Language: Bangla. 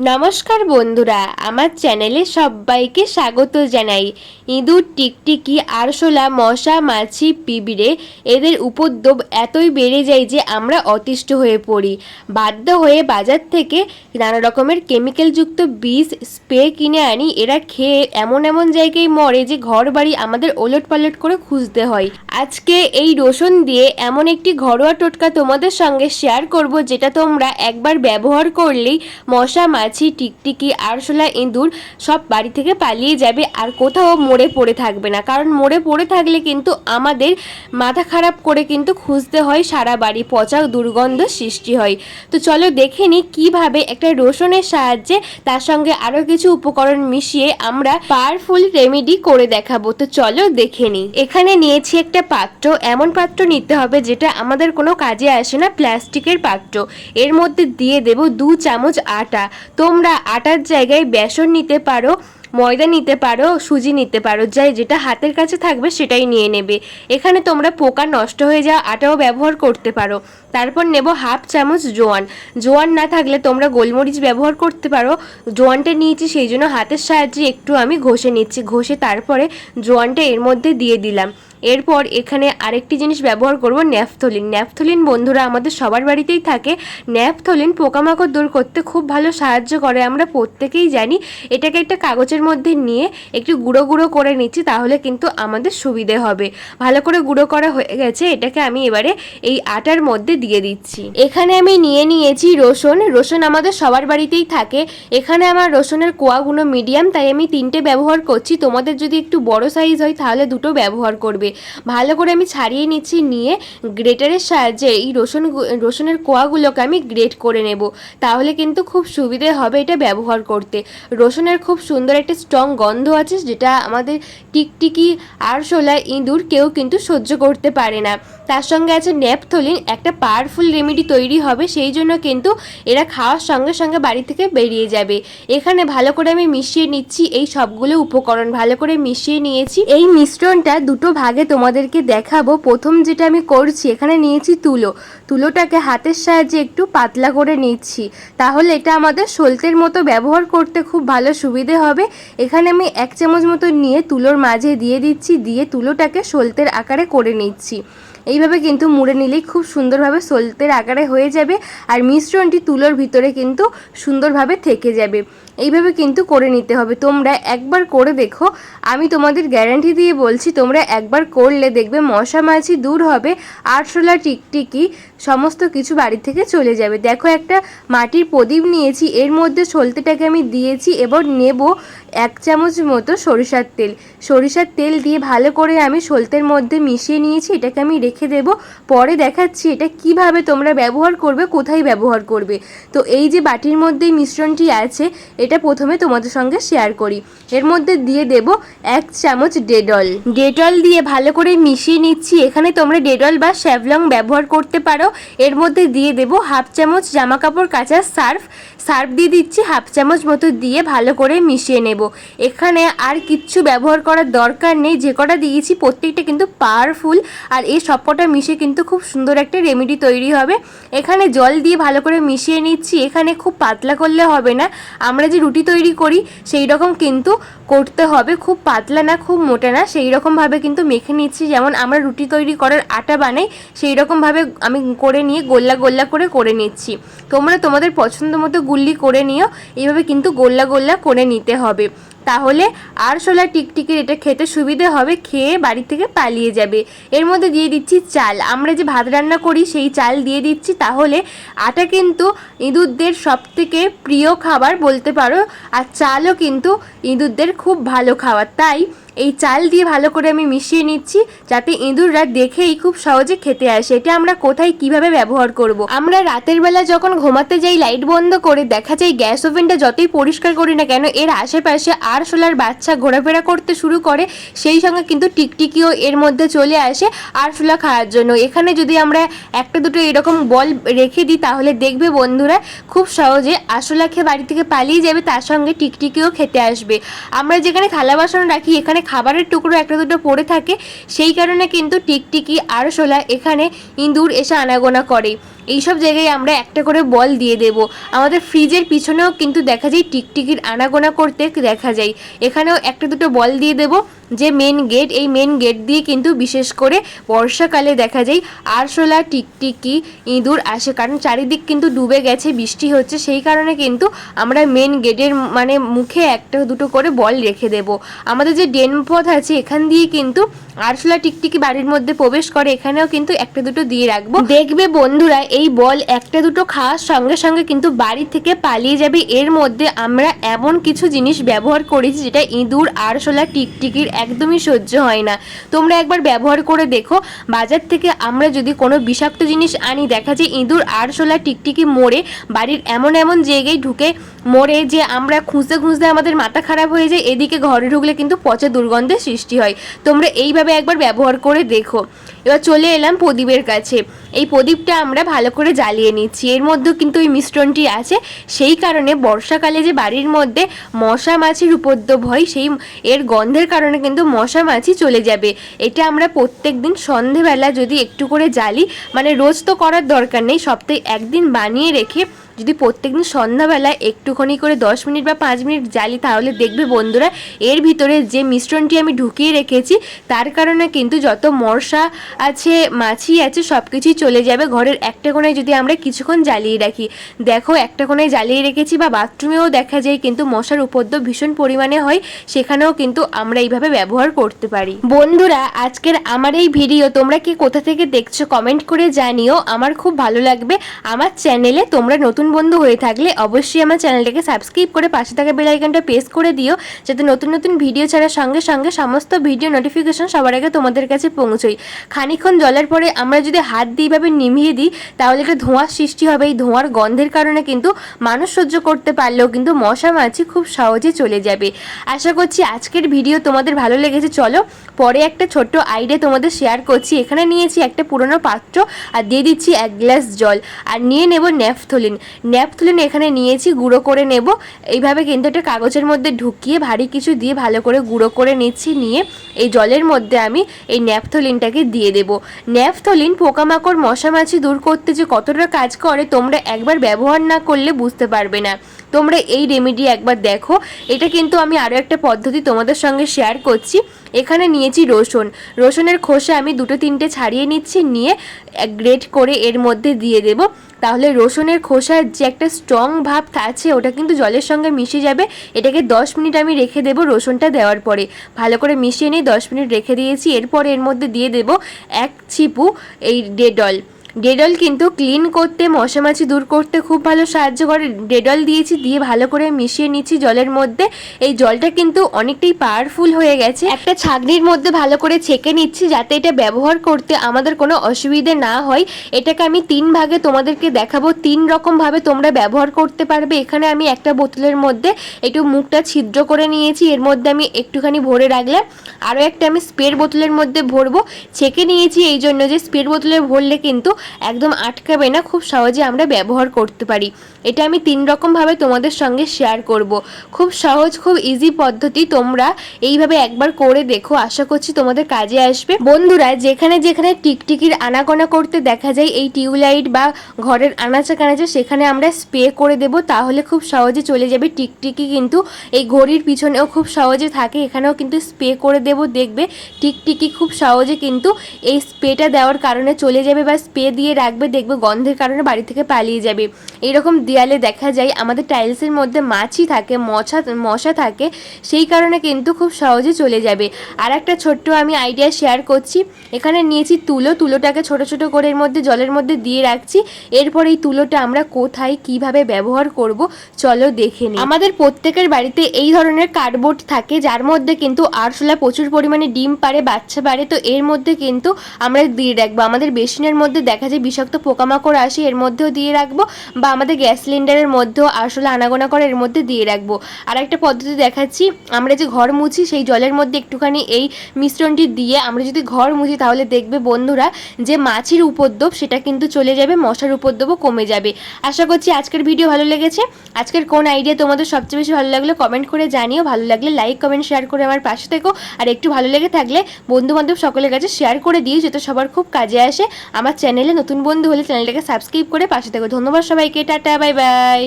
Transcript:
নমস্কার বন্ধুরা, আমার চ্যানেলে সবাইকে স্বাগত জানাই। ইঁদুর, টিকটিকি, আরশোলা, মশা, মাছি, পিঁপড়ে, এদের উপদ্রব এতই বেড়ে যায় যে আমরা অতিষ্ঠ হয়ে পড়ি। বাধ্য হয়ে বাজার থেকে নানা রকমের কেমিক্যালযুক্ত বীজ স্প্রে কিনে আনি। এরা খেয়ে এমন এমন জায়গায় মরে যে ঘর বাড়ি আমাদের ওলট পালট করে খুঁজতে হয়। আজকে এই রসুন দিয়ে এমন একটি ঘরোয়া টোটকা তোমাদের সঙ্গে শেয়ার করব যেটা তোমরা একবার ব্যবহার করলেই মশা মাছি টিকটিকি, আরশোলা, ইঁদুর, সব বাড়ি থেকে পালিয়ে যাবে আর কোথাও মরে পড়ে থাকবে না। কারণ মরে পড়ে থাকলে কিন্তু আমাদের মাথা খারাপ করে কিন্তু খুঁজতে হয়, সারা বাড়ি পচা দুর্গন্ধ সৃষ্টি হয়। তো চলো দেখে নিই কীভাবে একটা রসুনের সাহায্যে তার সঙ্গে আরও কিছু উপকরণ মিশিয়ে আমরা পাওয়ারফুল রেমেডি করে দেখাবো। তো চলো দেখে নিই। এখানে নিয়েছি একটা পাত্র। এমন পাত্র নিতে হবে যেটা আমাদের কোনো কাজে আসে না, প্লাস্টিকের পাত্র। এর মধ্যে দিয়ে দেব দু চামচ আটা। তোমরা আটার জায়গায় বেসন নিতে পারো, ময়দা নিতে পারো, সুজি নিতে পারো, যাই যেটা হাতের কাছে থাকবে সেটাই নিয়ে নেবে। এখানে তোমরা পোকা নষ্ট হয়ে যাওয়া আটাও ব্যবহার করতে পারো। তারপর নেব হাফ চামচ জোয়ান। জোয়ান না থাকলে তোমরা গোলমরিচ ব্যবহার করতে পারো। জোয়ানটা নিয়েছি সেই জন্য হাতের সাহায্যে একটু আমি ঘষে নিচ্ছি। ঘষে তারপরে জোয়ানটা এর মধ্যে দিয়ে দিলাম। এরপর এখানে আরেকটি জিনিস ব্যবহার করব ন্যাফথলিন ন্যাফথলিন বন্ধুরা আমাদের সবার বাড়িতেই থাকে। ন্যাফথলিন পোকামাকড় দূর করতে খুব ভালো সাহায্য করে, আমরা প্রত্যেকেই জানি। এটাকে একটা কাগজের মধ্যে নিয়ে একটু গুঁড়ো গুঁড়ো করে নিচ্ছি, তাহলে কিন্তু আমাদের সুবিধে হবে। ভালো করে গুঁড়ো করা হয়ে গেছে, এটাকে আমি এবারে এই আটার মধ্যে দিয়ে দিচ্ছি। এখানে আমি নিয়ে নিয়েছি রসুন। রসুন আমাদের সবার বাড়িতেই থাকে। এখানে আমার রসুনের কোয়াগুলো মিডিয়াম, তাই আমি তিনটে ব্যবহার করছি। তোমাদের যদি একটু বড় সাইজ হয়, তাহলে দুটো ব্যবহার করবে। ভালো করে আমি ছাড়িয়ে নিচ্ছি, নিয়ে গ্রেটারের সাহায্যে এই রসুন রসুনের কোয়াগুলোকে আমি গ্রেট করে নেব। তাহলে কিন্তু খুব সুবিধে হবে এটা ব্যবহার করতে। রসুনের খুব সুন্দর একটা স্ট্রং গন্ধ আছে, যেটা আমাদের টিকটিকি আরশোলা ইঁদুর কেউ কিন্তু সহ্য করতে পারে না। তার সঙ্গে আছে ন্যাপথলিন, একটা পাওয়ারফুল রেমেডি তৈরি হবে, সেই জন্য কিন্তু এরা খাওয়ার সঙ্গে সঙ্গে বাড়ি থেকে বেরিয়ে যাবে। এখানে ভালো করে আমি মিশিয়ে নিচ্ছি এই সবগুলো উপকরণ, ভালো করে মিশিয়ে নিয়েছি। এই মিশ্রণটা দুটো ভাগে তোমাদেরকে দেখাবো। প্রথম যেটা আমি করছি, এখানে নিয়েছি তুলো। তুলোটাকে হাতের সাহায্যে একটু পাতলা করে নিচ্ছি। তাহলে এটা আমাদের সলতের মতো ব্যবহার করতে খুব ভালো সুবিধে হবে। এখানে আমি এক চামচ মতো নিয়ে তুলোর মাঝে দিয়ে দিচ্ছি, দিয়ে তুলোটাকে সলতের আকারে করে নিচ্ছি। এইভাবে কিন্তু মুড়ে নিলেই খুব সুন্দরভাবে সলতের আকারে হয়ে যাবে আর মিশ্রণটি তুলোর ভিতরে কিন্তু সুন্দরভাবে থেকে যাবে। এইভাবে কিন্তু করে নিতে হবে। তোমরা একবার করে দেখো। আমি তোমাদের গ্যারান্টি দিয়ে বলছি, তোমরা একবার করলে দেখবে মশা মাছি দূর হবে, আরশোলা টিকটিকি সমস্ত কিছু বাড়ি থেকে চলে যাবে। দেখো একটা মাটির প্রদীপ নিয়েছি, এর মধ্যে সলতেটাকে আমি দিয়েছি এবার নেব এক চামচ মতো সরিষার তেল। সরিষার তেল দিয়ে ভালো করে আমি সলতের মধ্যে মিশিয়ে নিয়েছি, এটাকে আমি রেখে দেব। পরে দেখাচ্ছি এটা কীভাবে তোমরা ব্যবহার করবে, কোথায় ব্যবহার করবে। তো এই যে বাটির মধ্যে মিশ্রণটি আছে এটা প্রথমে তোমাদের সঙ্গে শেয়ার করি। এর মধ্যে দিয়ে দেব এক চামচ ডেডল ডেটল দিয়ে ভালো করে মিশিয়ে নিচ্ছি। এখানে তোমরা ডেডল বা শ্যাভলং ব্যবহার করতে পারো। এর মধ্যে দিয়ে দেব হাফ চামচ জামা কাপড় কাচা সার্ফ। সার্ফ দিয়ে দিচ্ছি হাফ চামচ মতো দিয়ে ভালো করে মিশিয়ে নেব। এখানে আর কিচ্ছু ব্যবহার করার দরকার নেই। যে কটা দিয়েছি, প্রত্যেকটা কিন্তু পাওয়ারফুল আর এই সবকটা মিশে কিন্তু খুব সুন্দর একটা রেমেডি তৈরি হবে। এখানে জল দিয়ে ভালো করে মিশিয়ে নিচ্ছি। এখানে খুব পাতলা করলে হবে না। আমরা যে রুটি তৈরি করি, সেই রকম কিন্তু করতে হবে। খুব পাতলা না, খুব মোটা না, সেই রকমভাবে কিন্তু মেখে নিচ্ছি। যেমন আমরা রুটি তৈরি করার আটা বানাই, সেই রকমভাবে আমি করে নিয়ে গোল্লা গোল্লা করে করে নিচ্ছি। তোমরা তোমাদের পছন্দ মতো গুল্লি করে নিও। এইভাবে কিন্তু গোল্লা গোল্লা করে নিতে হবে। তাহলে আরশোলা টিকটিকির এটা খেতে সুবিধে হবে, খেয়ে বাড়ি থেকে পালিয়ে যাবে। এর মধ্যে দিয়ে দিচ্ছি চাল। আমরা যে ভাত রান্না করি, সেই চাল দিয়ে দিচ্ছি। তাহলে আটা কিন্তু ইঁদুরদের সবথেকে প্রিয় খাবার বলতে পারো, আর চালও কিন্তু ইঁদুরদের খুব ভালো খাবার। তাই এই চাল দিয়ে ভালো করে আমি মিশিয়ে নিচ্ছি, যাতে ইঁদুররা দেখেই খুব সহজে খেতে আসে। এটা আমরা কোথায় কীভাবে ব্যবহার করব। আমরা রাতের বেলা যখন ঘুমাতে যাই, লাইট বন্ধ করে দেখা যায় গ্যাস ওভেনটা যতই পরিষ্কার করি না কেন, এর আশেপাশে আর সোলার বাচ্চা ঘোরাফেরা করতে শুরু করে, সেই সঙ্গে কিন্তু টিকটিকিও এর মধ্যে চলে আসে আরশোলা খাওয়ার জন্য। এখানে যদি আমরা একটা দুটো এরকম বল রেখে দিই, তাহলে দেখবে বন্ধুরা, খুব সহজে আরশোলা খেয়ে বাড়ি থেকে পালিয়ে যাবে, তার সঙ্গে টিকটিকিও খেতে আসবে। আমরা যেখানে থালা বাসন রাখি, এখানে খাবারের টুকরো একটা দুটো পড়ে থাকে, সেই কারণে কিন্তু টিকটিকি আরশোলা এখানে ইঁদুর এসে আনাগোনা করে। এইসব জায়গায় আমরা একটা করে বল দিয়ে দেব। আমাদের ফ্রিজের পিছনেও কিন্তু দেখা যায় টিকটিকির আনাগোনা করতে দেখা যায়। এখানেও একটা দুটো বল দিয়ে দেব, যে মেন গেট এই মেন গেট দিয়ে কিন্তু বিশেষ করে বর্ষাকালে দেখা যায় আরশোলা, টিকটিকি, ইঁদুর আসে। কারণ চারিদিক কিন্তু ডুবে গেছে, বৃষ্টি হচ্ছে, সেই কারণে কিন্তু আমরা মেন গেটের মানে মুখে একটা দুটো করে বল রেখে দেব। আমাদের যে ডেন পথ আছে, এখান দিয়ে কিন্তু আরশোলা, টিকটিকি বাড়ির মধ্যে প্রবেশ করে, এখানেও কিন্তু একটা দুটো দিয়ে রাখব। দেখবে বন্ধুরা এই বল একটা দুটো খাওয়ার সঙ্গে সঙ্গে কিন্তু বাড়ি থেকে পালিয়ে যাবে। এর মধ্যে আমরা এমন কিছু জিনিস ব্যবহার করেছি যেটা ইঁদুর, আরশোলা, টিকটিকির একদমই সহ্য হয় না। তোমরা একবার ব্যবহার করে দেখো। বাজার থেকে আমরা যদি কোনো বিষাক্ত জিনিস আনি, দেখা যায় ইঁদুর, আরশোলা, টিকটিকি মরে বাড়ির এমন এমন জায়গায় ঢুকে মরে যে আমরা খুঁজতে খুঁজতে আমাদের মাথা খারাপ হয়ে যায়, এদিকে ঘরে ঢুকলে কিন্তু পচা দুর্গন্ধের সৃষ্টি হয়। তোমরা এইভাবে একবার ব্যবহার করে দেখো। এবার চলে এলাম প্রদীপের কাছে। এই প্রদীপটা আমরা ভালো করে জ্বালিয়ে নিচ্ছি। এর মধ্যেও কিন্তু ওই মিশ্রণটি আছে। সেই কারণে বর্ষাকালে যে বাড়ির মধ্যে মশা মাছির উপদ্রব হয়, সেই এর গন্ধের কারণে কিন্তু মশা মাছি চলে যাবে। এটা আমরা প্রত্যেক দিন সন্ধেবেলা যদি একটু করে জ্বালি মানে রোজ তো করার দরকার নেই, সপ্তাহে একদিন বানিয়ে রেখে যদি প্রত্যেকদিন সন্ধ্যাবেলায় একটুখানি করে দশ মিনিট বা পাঁচ মিনিট জ্বালি, তাহলে দেখবে বন্ধুরা, এর ভিতরে যে মিশ্রণটি আমি ঢুকিয়ে রেখেছি, তার কারণে কিন্তু যত মশা আছে, মাছি আছে সব কিছুই চলে যাবে ঘরের একটা কোনায় যদি আমরা কিছুক্ষণ জ্বালিয়ে রাখি। দেখো, একটা কোনায় জ্বালিয়ে রেখেছি বা বাথরুমেও দেখা যায় কিন্তু মশার উপদ্রব ভীষণ পরিমাণে হয়, সেখানেও কিন্তু আমরা এইভাবে ব্যবহার করতে পারি। বন্ধুরা, আজকের আমার এই ভিডিও তোমরা কি কোথা থেকে দেখছ কমেন্ট করে জানিও। আমার খুব ভালো লাগবে। আমার চ্যানেলে তোমরা নতুন বন্ধু হয়ে থাকলে অবশ্যই আমার চ্যানেলটাকে সাবস্ক্রাইব করে পাশে থাকা বেল আইকনটা প্রেস করে দিও, যাতে নতুন নতুন ভিডিও ছাড়ার সঙ্গে সঙ্গে সমস্ত ভিডিও নোটিফিকেশন সবার আগে তোমাদের কাছে পৌঁছোই। খানিক্ষণ জলের পরে আমরা যদি হাত দিয়ে এইভাবে নিভিয়ে দিই, তাহলে একটা ধোঁয়ার সৃষ্টি হবে। এই ধোঁয়ার গন্ধের কারণে কিন্তু মানুষ সহ্য করতে পারলেও কিন্তু মশা মাছি খুব সহজে চলে যাবে। আশা করছি আজকের ভিডিও তোমাদের ভালো লেগেছে। চলো, পরে একটা ছোট্ট আইডিয়া তোমাদের শেয়ার করছি। এখানে নিয়েছি একটা পুরনো পাত্র আর দিয়ে দিচ্ছি এক গ্লাস জল। আর নিয়ে নেব ন্যাপথলিন ন্যাপথলিন এখানে নিয়েছি, গুঁড়ো করে নেব। এইভাবে কিন্তু একটা কাগজের মধ্যে ঢুকিয়ে ভারী কিছু দিয়ে ভালো করে গুঁড়ো করে নিচ্ছি, নিয়ে এই জলের মধ্যে আমি এই ন্যাপথলিনটাকে দিয়ে দেব। ন্যাপথলিন পোকামাকড়, মশামাছি দূর করতে যে কতটা কাজ করে, তোমরা একবার ব্যবহার না করলে বুঝতে পারবে না। তোমরা এই রেমেডি একবার দেখো। এটা কিন্তু আমি আরও একটা পদ্ধতি তোমাদের সঙ্গে শেয়ার করছি। এখানে নিয়েছি রসুন। রসুনের খোসা আমি দুটো তিনটে ছাড়িয়ে নিচ্ছি, নিয়ে গ্রেট করে এর মধ্যে দিয়ে দেব। তাহলে রসুনের খোসার যে একটা স্ট্রং ভাব আছে, ওটা কিন্তু জলের সঙ্গে মিশে যাবে। এটাকে দশ মিনিট আমি রেখে দেব রসুনটা দেওয়ার পরে। ভালো করে মিশিয়ে নিয়ে দশ মিনিট রেখে দিয়েছি। এরপরে এর মধ্যে দিয়ে দেব এক ছিপু এই ডেডল ডেডল কিন্তু ক্লিন করতে, মশামাছি দূর করতে খুব ভালো সাহায্য করে। ডেডল দিয়েছি, দিয়ে ভালো করে মিশিয়ে নিচ্ছি জলের মধ্যে। এই জলটা কিন্তু অনেকটাই পাওয়ারফুল হয়ে গেছে। একটা ছাগনির মধ্যে ভালো করে ছেঁকে নিচ্ছি যাতে এটা ব্যবহার করতে আমাদের কোনো অসুবিধে না হয়। এটাকে আমি তিন ভাগে তোমাদেরকে দেখাবো। তিন রকম ভাবে তোমরা ব্যবহার করতে পারবে। এখানে আমি একটা বোতলের মধ্যে একটু মুখটা ছিদ্র করে নিয়েছি। এর মধ্যে আমি একটুখানি ভরে রাখলাম। আরও একটা আমি স্পের বোতলের মধ্যে ভরবো। ছেঁকে নিয়েছি এই জন্য যে স্পের বোতলে ভরলে কিন্তু একদম আটকাবে না, খুব সহজে আমরা ব্যবহার করতে পারি। এটা আমি তিন রকমভাবে তোমাদের সঙ্গে শেয়ার করব। খুব সহজ, খুব ইজি পদ্ধতি তোমরা এইভাবে একবার করে দেখো, আশা করছি তোমাদের কাজে আসবে। বন্ধুরা, যেখানে যেখানে টিকটিকির আনাগোনা করতে দেখা যায়, এই টিউবলাইট বা ঘরের আনাচা কানাচা সেখানে আমরা স্প্রে করে দেব, তাহলে খুব সহজে চলে যাবে। টিকটিকি কিন্তু এই ঘড়ির পিছনেও খুব সহজে থাকে, এখানেও কিন্তু স্প্রে করে দেব, দেখবে টিকটিকি খুব সহজে কিন্তু এই স্প্রেটা দেওয়ার কারণে চলে যাবে বা স্প্রে দিয়ে রাখবে দেখবে গন্ধের কারণে বাড়ি থেকে পালিয়ে যাবে। এইরকম দেয়ালে দেখা যায়, আমাদের টাইলসের মধ্যে মাছি থাকে মশা মশা থাকে, সেই কারণে কিন্তু খুব সহজে চলে যাবে। আর একটা ছোট্ট আমি আইডিয়া শেয়ার করছি। এখানে নিয়েছি তুলো, তুলোটাকে ছোট ছোট করে এর মধ্যে, জলের মধ্যে দিয়ে রাখছি। এরপর এই তুলোটা আমরা কোথায়, কীভাবে ব্যবহার করব, চলো দেখে নিই। আমাদের প্রত্যেকের বাড়িতে এই ধরনের কার্ডবোর্ড থাকে, যার মধ্যে কিন্তু আরশোলা প্রচুর পরিমাণে ডিম পারে বাচ্চা পারে তো এর মধ্যে কিন্তু আমরা দিয়ে রাখব। আমাদের বেসিনের মধ্যে দেখা যায়, বিষাক্ত পোকামাকড় আসে, এর মধ্যেও দিয়ে রাখব বা আমাদের গ্যাস সিলিন্ডারের মধ্যেও আসলে আনাগোনা করে এর মধ্যে দিয়ে রাখব। আর একটা পদ্ধতি দেখাচ্ছি, আমরা যে ঘর মুছি সেই জলের মধ্যে একটুখানি এই মিশ্রণটি দিয়ে আমরা যদি ঘর মুছি তাহলে দেখবে বন্ধুরা যে মাছির উপদ্রব সেটা কিন্তু চলে যাবে, মশার উপদ্রবও কমে যাবে। আশা করছি আজকের ভিডিও ভালো লেগেছে। আজকের কোন আইডিয়া তোমাদের সবচেয়ে বেশি ভালো লাগল কমেন্ট করে জানিও। ভালো লাগলে লাইক, কমেন্ট, শেয়ার করে আমার পাশে থেকো। আর একটু ভালো লেগে থাকলে বন্ধু বান্ধব সকলের কাছে শেয়ার করে দিও, যাতে সবার খুব কাজে আসে। আমার চ্যানেলে নতুন বন্ধু হলে চ্যানেলটাকে সাবস্ক্রাইব করে পাশে থেকো। ধন্যবাদ সবাইকে। Tata bye bye